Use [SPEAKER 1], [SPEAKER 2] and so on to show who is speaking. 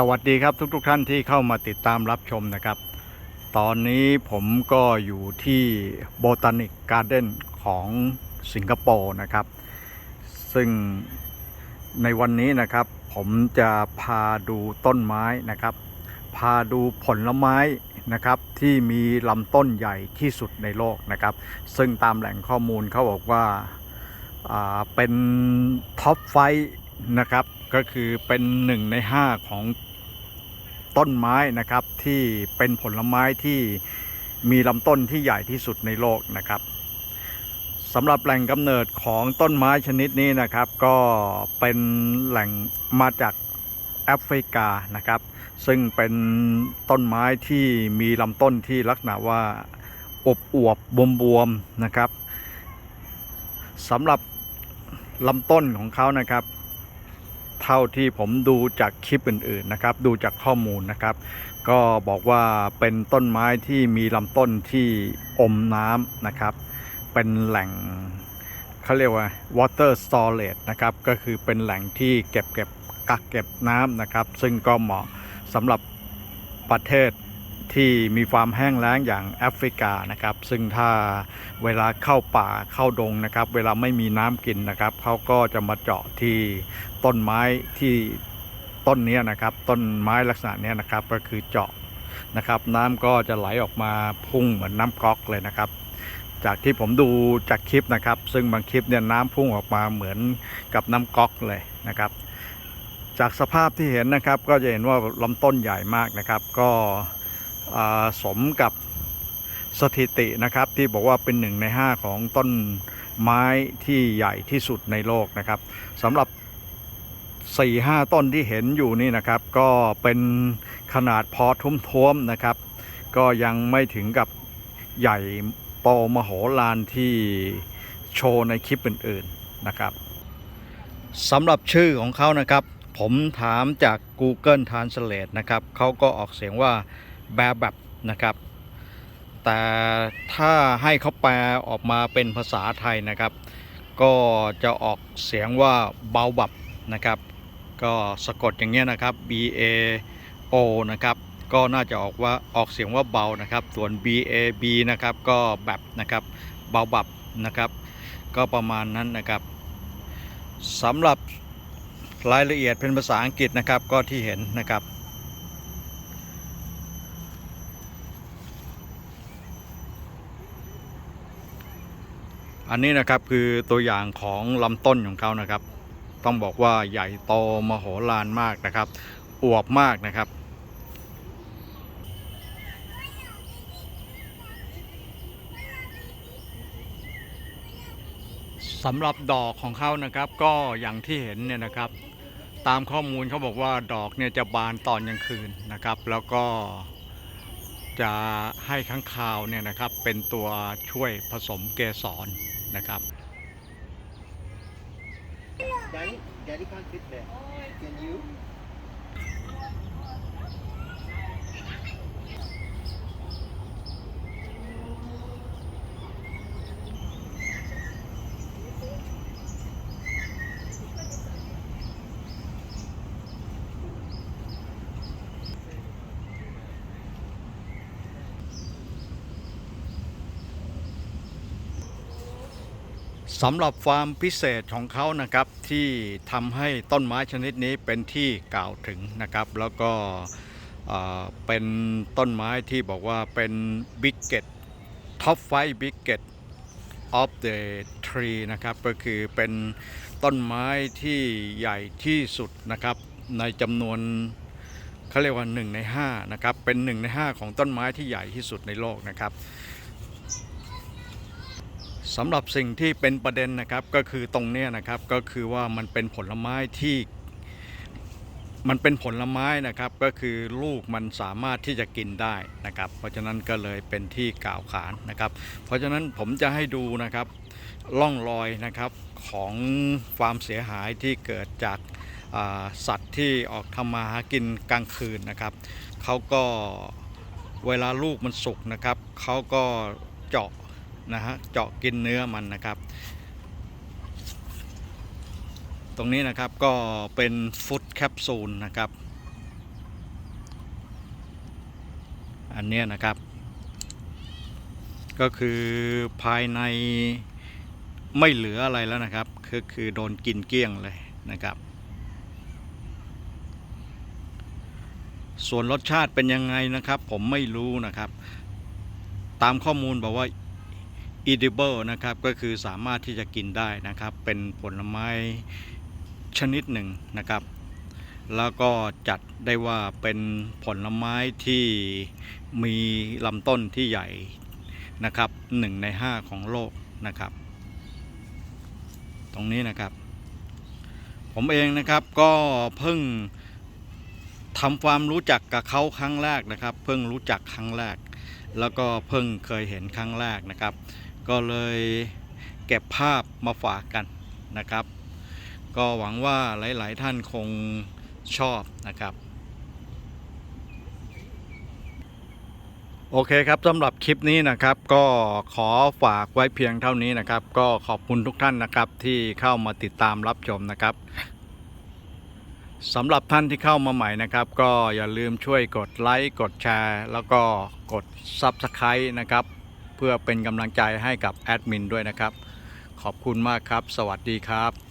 [SPEAKER 1] สวัสดีครับทุกๆทท่านที่เข้ามาติดตามรับชมนะครับ ตอนนี้ผมก็อยู่ที่โบตานิกการ์เด้นของสิงคโปร์นะครับ ซึ่งในวันนี้นะครับ ผมจะพาดูต้นไม้นะครับ พาดูผลไม้นะครับที่มีลำต้นใหญ่ที่สุดในโลกนะครับ ซึ่งตามแหล่งข้อมูลเขาบอกว่าอ่าเป็นท็อปไฟนะครับก็คือเป็นหนึ่งในห้าของ ต้นไม้นะครับที่เป็นผลไม้ที่มีลำต้นที่ใหญ่ที่สุดในโลกนะครับสำหรับแหล่งกำเนิดของต้นไม้ชนิดนี้นะครับ ก็เป็นแหล่งมาจากแอฟริกานะครับ ซึ่งเป็นต้นไม้ที่มีลำต้นที่ลักษณะว่าอบอวบบวมบวมๆนะครับสำหรับลำต้นของเขานะครับ เท่าที่ผมดูจากคลิปอื่นๆนะครับ ดูจากข้อมูลนะครับ ก็บอกว่าเป็นต้นไม้ที่มีลำต้นที่อมน้ำนะครับ เป็นแหล่งเขาเรียกว่า water storage นะครับ ก็คือเป็นแหล่งที่เก็บเก็บกักเก็บน้ำนะครับ ซึ่งก็เหมาะสำหรับประเทศ ที่มีความแห้งแล้งอย่างแอฟริกานะครับ ซึ่งถ้าเวลาเข้าป่าเข้าดงนะครับ เวลาไม่มีน้ำกินนะครับเขาก็จะมาเจาะที่ต้นไม้ที่ต้นนี้นะครับ ต้นไม้ลักษณะนี้นะครับก็คือเจาะนะครับน้ำก็จะไหลออกมาพุ่งเหมือนน้ำก๊อกเลยนะครับ จากที่ผมดูจากคลิปนะครับ ซึ่งบางคลิปเนี่ยน้ำพุ่งออกมาเหมือนกับน้ำก๊อกเลยนะครับ จากสภาพที่เห็นนะครับก็จะเห็นว่าลำต้นใหญ่มากนะครับ ก็ สมกับสถิตินะครับที่บอกว่าเป็นหนึ่งในห้าของต้นไม้ที่ใหญ่ที่สุดในโลกนะครับสำหรับ4ี่ห้าต้นที่เห็นอยู่นี่นะครับก็เป็นขนาดพอทุ่วมๆนะครับ ก็ยังไม่ถึงกับใหญ่โตมโหฬารที่โชว์ในคลิปอื่นๆนะครับสำหรับชื่อของเขานะครับ ผมถามจาก Google Translate นะครับเขาก็ออกเสียงว่า แบบแบบนะครับ แต่ถ้าให้เขาแปลออกมาเป็นภาษาไทยนะครับ ก็จะออกเสียงว่าเบาบับนะครับ ก็สะกดอย่างเงี้ยนะครับ B A O นะครับก็น่าจะออกว่าออกเสียงว่าเบานะครับ ส่วน B A B นะครับก็แบบนะครับเบาบับนะครับ ก็ประมาณนั้นนะครับสำหรับรายละเอียดเป็นภาษาอังกฤษนะครับก็ที่เห็นนะครับ อันนี้นะครับคือตัวอย่างของลำต้นของเขานะครับ ต้องบอกว่าใหญ่โตมโหฬารมากนะครับ อวบมากนะครับสำหรับดอกของเขานะครับก็อย่างที่เห็นเนี่ยนะครับ ตามข้อมูลเขาบอกว่าดอกเนี่ยจะบานตอนกลางคืนนะครับ แล้วก็จะให้ข้างคาวเนี่ยนะครับเป็นตัวช่วยผสมเกสร นะครับ
[SPEAKER 2] Daddy, Daddy can't fit there. Can you?
[SPEAKER 1] สำหรับความพิเศษของเขานะครับที่ทำให้ต้นไม้ชนิดนี้เป็นที่กล่าวถึงนะครับ แล้วก็เป็นต้นไม้ที่บอกว่าเป็น biggest top 5 biggest of the tree นะครับก็คือเป็นต้นไม้ที่ใหญ่ที่สุดนะครับ ในจำนวนเขาเรียกว่า1ใน5นะครับเป็น1ใน5 ของต้นไม้ที่ใหญ่ที่สุดในโลกนะครับ สำหรับสิ่งที่เป็นประเด็นนะครับก็คือตรงเนี้ยนะครับก็คือว่ามันเป็นผลไม้ที่มันเป็นผลไม้นะครับก็คือลูกมันสามารถที่จะกินได้นะครับ เพราะฉะนั้นก็เลยเป็นที่กล่าวขานนะครับ เพราะฉะนั้นผมจะให้ดูนะครับล่องรอยนะครับของความเสียหายที่เกิดจากสัตว์ที่ออกทำมาหากินกลางคืนนะครับเขาก็เวลาลูกมันสุกนะครับเขาก็เจาะ นะฮะเจาะกินเนื้อมันนะครับ ตรงนี้นะครับก็เป็นฟุตแคปซูลนะครับ อันเนี้ยนะครับ ก็คือภายในไม่เหลืออะไรแล้วนะครับ คือคือโดนกินเกลี้ยงเลยนะครับ ส่วนรสชาติเป็นยังไงนะครับ ผมไม่รู้นะครับ ตามข้อมูลบอกว่า edible นะครับก็คือสามารถที่จะกินได้นะครับ เป็นผลไม้ชนิดหนึ่งนะครับ แล้วก็จัดได้ว่าเป็นผลไม้ที่มีลำต้นที่ใหญ่นะครับหนึ่งในห้าของโลกนะครับ ตรงนี้นะครับ ผมเองนะครับก็เพิ่งทำความรู้จักกับเขาครั้งแรกนะครับ เพิ่งรู้จักครั้งแรก แล้วก็เพิ่งเคยเห็นครั้งแรกนะครับ ก็เลยเก็บภาพมาฝากกันนะครับ ก็หวังว่าหลาย ๆ ท่านคงชอบนะครับ โอเคครับสำหรับคลิปนี้นะครับ ก็ขอฝากไว้เพียงเท่านี้นะครับ ก็ขอบคุณทุกท่านนะครับที่เข้ามาติดตามรับชมนะครับสำหรับท่านที่เข้ามาใหม่นะครับ ก็อย่าลืมช่วยกดไลค์กดแชร์ แล้วก็กด Subscribe นะครับ เพื่อเป็นกำลังใจให้กับแอดมินด้วยนะครับ ขอบคุณมากครับ สวัสดีครับ